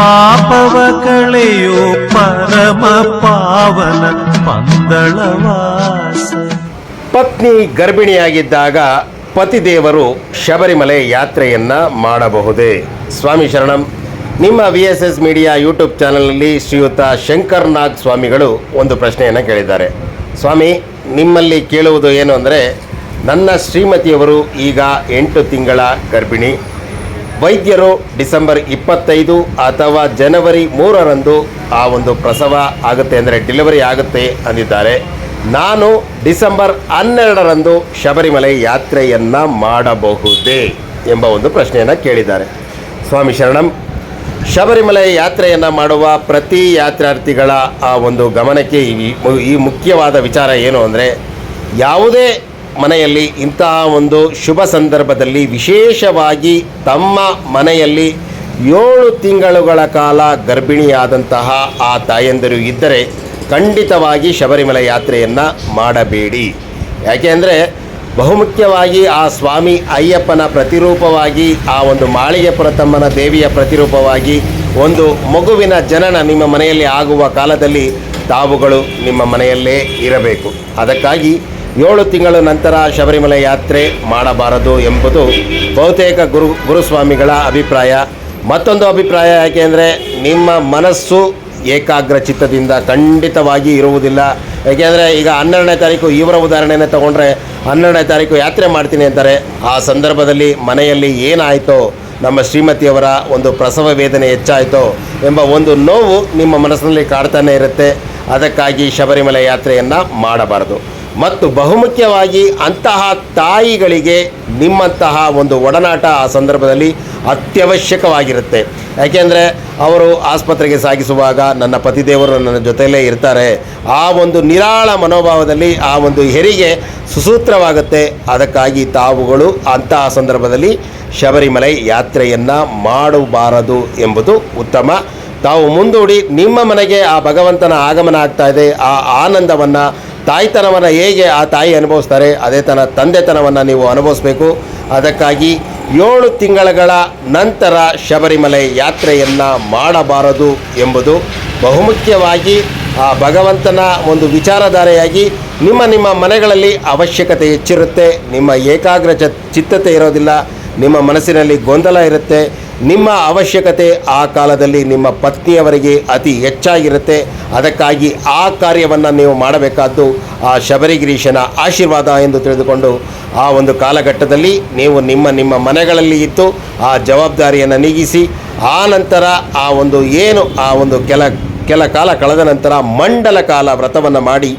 ಪಾಪವ ಕಳೆಯೋ ಪರಮ ಪಾವನ ಪಂದಳವಾಸ. ಪತ್ನಿ ಗರ್ಭಿಣಿಯಾಗಿದ್ದಾಗ ಪತಿದೇವರು ಶಬರಿಮಲೆ ಯಾತ್ರೆಯನ್ನ ಮಾಡಬಹುದೇ? ಸ್ವಾಮಿ ಶರಣಂ, ನಿಮ್ಮ V S S media YouTube ಚಾನಲ್ನಲ್ಲಿ ಶ್ರೀಯುತ ಶಂಕರ್ ನಾಗ್ ಸ್ವಾಮಿಗಳು ಒಂದು ಪ್ರಶ್ನೆಯನ್ನು ಕೇಳಿದ್ದಾರೆ. ಸ್ವಾಮಿ, ನಿಮ್ಮಲ್ಲಿ ಕೇಳುವುದು ಏನು ಅಂದರೆ, ನನ್ನ ಶ್ರೀಮತಿಯವರು ಈಗ ಎಂಟು ತಿಂಗಳ ಗರ್ಭಿಣಿ. ವೈದ್ಯರು ಡಿಸೆಂಬರ್ ಇಪ್ಪತ್ತೈದು ಅಥವಾ ಜನವರಿ ಮೂರರಂದು ಆ ಒಂದು ಪ್ರಸವ ಆಗುತ್ತೆ ಅಂದರೆ ಡೆಲಿವರಿ ಆಗುತ್ತೆ ಅಂದಿದ್ದಾರೆ. ನಾನು ಡಿಸೆಂಬರ್ ಹನ್ನೆರಡರಂದು ಶಬರಿಮಲೆ ಯಾತ್ರೆಯನ್ನು ಮಾಡಬಹುದೇ ಎಂಬ ಒಂದು ಪ್ರಶ್ನೆಯನ್ನು ಕೇಳಿದ್ದಾರೆ. ಸ್ವಾಮಿ ಶರಣಂ, ಶಬರಿಮಲೆ ಯಾತ್ರೆಯನ್ನು ಮಾಡುವ ಪ್ರತಿ ಯಾತ್ರಾರ್ಥಿಗಳ ಆ ಒಂದು ಗಮನಕ್ಕೆ ಈ ಮುಖ್ಯವಾದ ವಿಚಾರ ಏನು ಅಂದರೆ ಯಾವುದೇ ಮನೆಯಲ್ಲಿ ಇಂತಹ ಒಂದು ಶುಭ ಸಂದರ್ಭದಲ್ಲಿ ವಿಶೇಷವಾಗಿ ತಮ್ಮ ಮನೆಯಲ್ಲಿ ಏಳು ತಿಂಗಳುಗಳ ಕಾಲ ಗರ್ಭಿಣಿಯಾದಂತಹ ಆ ತಾಯಂದಿರು ಇದ್ದರೆ ಖಂಡಿತವಾಗಿ ಶಬರಿಮಲೆ ಯಾತ್ರೆಯನ್ನು ಮಾಡಬೇಡಿ. ಯಾಕೆಂದರೆ ಬಹುಮುಖ್ಯವಾಗಿ ಆ ಸ್ವಾಮಿ ಅಯ್ಯಪ್ಪನ ಪ್ರತಿರೂಪವಾಗಿ, ಆ ಒಂದು ಮಾಳಿಗೆ ಪುರತಮ್ಮನ ದೇವಿಯ ಪ್ರತಿರೂಪವಾಗಿ ಒಂದು ಮಗುವಿನ ಜನನ ನಿಮ್ಮ ಮನೆಯಲ್ಲಿ ಆಗುವ ಕಾಲದಲ್ಲಿ ತಾವುಗಳು ನಿಮ್ಮ ಮನೆಯಲ್ಲೇ ಇರಬೇಕು. ಅದಕ್ಕಾಗಿ ಏಳು ತಿಂಗಳ ನಂತರ ಶಬರಿಮಲೆ ಯಾತ್ರೆ ಮಾಡಬಾರದು ಎಂಬುದು ಬಹುತೇಕ ಗುರು ಗುರುಸ್ವಾಮಿಗಳ ಅಭಿಪ್ರಾಯ. ಮತ್ತೊಂದು ಅಭಿಪ್ರಾಯ ಯಾಕೆಂದರೆ ನಿಮ್ಮ ಮನಸ್ಸು ಏಕಾಗ್ರ ಚಿತ್ತದಿಂದ ಖಂಡಿತವಾಗಿ ಇರುವುದಿಲ್ಲ. ಏಕೆಂದರೆ ಈಗ ಹನ್ನೆರಡನೇ ತಾರೀಕು ಇವರ ಉದಾಹರಣೆಯನ್ನು ತಗೊಂಡ್ರೆ ಹನ್ನೆರಡನೇ ತಾರೀಕು ಯಾತ್ರೆ ಮಾಡ್ತೀನಿ ಅಂತಾರೆ. ಆ ಸಂದರ್ಭದಲ್ಲಿ ಮನೆಯಲ್ಲಿ ಏನಾಯಿತೋ, ನಮ್ಮ ಶ್ರೀಮತಿಯವರ ಒಂದು ಪ್ರಸವ ವೇದನೆ ಹೆಚ್ಚಾಯಿತೋ ಎಂಬ ಒಂದು ನೋವು ನಿಮ್ಮ ಮನಸ್ಸಿನಲ್ಲಿ ಕಾಡ್ತಾನೆ ಇರುತ್ತೆ. ಅದಕ್ಕಾಗಿ ಶಬರಿಮಲೆ ಯಾತ್ರೆಯನ್ನು ಮಾಡಬಾರದು. ಮತ್ತು ಬಹುಮುಖ್ಯವಾಗಿ ಅಂತಹ ತಾಯಿಗಳಿಗೆ ನಿಮ್ಮಂತಹ ಒಂದು ಒಡನಾಟ ಆ ಸಂದರ್ಭದಲ್ಲಿ ಅತ್ಯವಶ್ಯಕವಾಗಿರುತ್ತೆ. ಯಾಕೆಂದರೆ ಅವರು ಆಸ್ಪತ್ರೆಗೆ ಸಾಗಿಸುವಾಗ ನನ್ನ ಪತಿದೇವರು ನನ್ನ ಜೊತೆಯಲ್ಲೇ ಇರ್ತಾರೆ. ಆ ಒಂದು ನಿರಾಳ ಮನೋಭಾವದಲ್ಲಿ, ಆ ಒಂದು ಹೆರಿಗೆ ಸುಸೂತ್ರವಾಗುತ್ತೆ. ಅದಕ್ಕಾಗಿ ತಾವುಗಳು ಅಂತಹ ಸಂದರ್ಭದಲ್ಲಿ ಶಬರಿಮಲೆ ಯಾತ್ರೆಯನ್ನು ಮಾಡಬಾರದು ಎಂಬುದು ಉತ್ತಮ. ತಾವು ಮುಂದೂಡಿ ನಿಮ್ಮ ಮನೆಗೆ ಆ ಭಗವಂತನ ಆಗಮನ ಆಗ್ತಾ ಇದೆ. ಆ ಆನಂದವನ್ನು ತಾಯ್ತನವನ್ನು ಹೇಗೆ ಆ ತಾಯಿ ಅನುಭವಿಸ್ತಾರೆ, ಅದೇ ತನ ತಂದೆತನವನ್ನು ನೀವು ಅನುಭವಿಸ್ಬೇಕು. ಅದಕ್ಕಾಗಿ ಏಳು ತಿಂಗಳ ನಂತರ ಶಬರಿಮಲೆ ಯಾತ್ರೆಯನ್ನು ಮಾಡಬಾರದು ಎಂಬುದು ಬಹುಮುಖ್ಯವಾಗಿ ಆ ಭಗವಂತನ ಒಂದು ವಿಚಾರಧಾರೆಯಾಗಿ ನಿಮ್ಮ ನಿಮ್ಮ ಮನೆಗಳಲ್ಲಿ ಅವಶ್ಯಕತೆ ಹೆಚ್ಚಿರುತ್ತೆ, ನಿಮ್ಮ ಏಕಾಗ್ರ ಚಿತ್ತತೆ ಇರೋದಿಲ್ಲ. ನಿಮ್ಮ ಮನಸ್ಸಿನಲ್ಲಿ ಗೊಂದಲ ಇರುತ್ತೆ, ನಿಮ್ಮ ಅವಶ್ಯಕತೆ ಆ ಕಾಲದಲ್ಲಿ ನಿಮ್ಮ ಪತ್ನಿಯವರಿಗೆ ಅತಿ ಹೆಚ್ಚಾಗಿರುತ್ತೆ. ಅದಕ್ಕಾಗಿ ಆ ಕಾರ್ಯವನ್ನು ನೀವು ಮಾಡಬೇಕಾದ್ದು ಆ ಶಬರಿಗಿರೀಶನ ಆಶೀರ್ವಾದ ಎಂದು ತಿಳಿದುಕೊಂಡು ಆ ಒಂದು ಕಾಲಘಟ್ಟದಲ್ಲಿ ನೀವು ನಿಮ್ಮ ನಿಮ್ಮ ಮನೆಗಳಲ್ಲಿ ಇತ್ತು ಆ ಜವಾಬ್ದಾರಿಯನ್ನು ನೀಗಿಸಿ, ಆ ನಂತರ ಆ ಒಂದು ಏನು ಆ ಒಂದು ಕೆಲ ಕೆಲ ಕಾಲ ಕಳೆದ ನಂತರ ಮಂಡಲ ಕಾಲ ವ್ರತವನ್ನು ಮಾಡಿ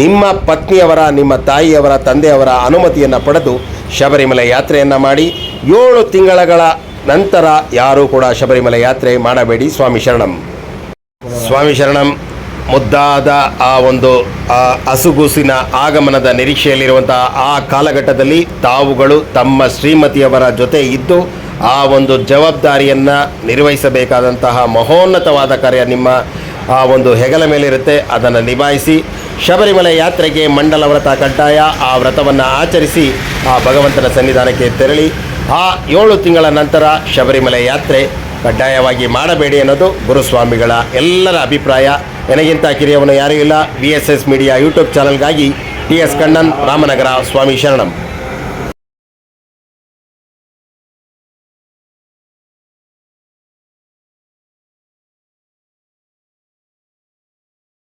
ನಿಮ್ಮ ಪತ್ನಿಯವರ, ನಿಮ್ಮ ತಾಯಿಯವರ, ತಂದೆಯವರ ಅನುಮತಿಯನ್ನು ಪಡೆದು ಶಬರಿಮಲೆ ಯಾತ್ರೆಯನ್ನು ಮಾಡಿ ಏಳು ತಿಂಗಳ ನಂತರ ಯಾರೂ ಕೂಡ ಶಬರಿಮಲೆ ಯಾತ್ರೆ ಮಾಡಬೇಡಿ, ಸ್ವಾಮಿ ಶರಣಂ. ಸ್ವಾಮಿ ಶರಣಂ, ಮುದ್ದಾದ ಆ ಒಂದು ಹಸುಗೂಸಿನ ಆಗಮನದ ನಿರೀಕ್ಷೆಯಲ್ಲಿರುವಂತಹ ಆ ಕಾಲಘಟ್ಟದಲ್ಲಿ ತಾವುಗಳು ತಮ್ಮ ಶ್ರೀಮತಿಯವರ ಜೊತೆ ಇದ್ದು ಆ ಒಂದು ಜವಾಬ್ದಾರಿಯನ್ನು ನಿರ್ವಹಿಸಬೇಕಾದಂತಹ ಮಹೋನ್ನತವಾದ ಕಾರ್ಯ ನಿಮ್ಮ, ಆ ಒಂದು ಹೆಗಲ ಮೇಲಿರುತ್ತೆ. ಅದನ್ನು ನಿಭಾಯಿಸಿ ಶಬರಿಮಲೆ ಯಾತ್ರೆಗೆ ಮಂಡಲ ವ್ರತ ಕಡ್ಡಾಯ ಆ ವ್ರತವನ್ನು ಆಚರಿಸಿ ಆ ಭಗವಂತನ ಸನ್ನಿಧಾನಕ್ಕೆ ತೆರಳಿ ಆ ಏಳು ತಿಂಗಳ ನಂತರ ಶಬರಿಮಲೆ ಯಾತ್ರೆ ಕಡ್ಡಾಯವಾಗಿ ಮಾಡಬೇಡಿ ಅನ್ನೋದು ಗುರುಸ್ವಾಮಿಗಳ ಎಲ್ಲರ ಅಭಿಪ್ರಾಯ. ನನಗಿಂತ ಕಿರಿಯವನು ಯಾರೂ ಇಲ್ಲ. V S S media YouTube ಚಾನಲ್ಗಾಗಿ T S Kannan Ramanagara ಸ್ವಾಮಿ ಶರಣಂ.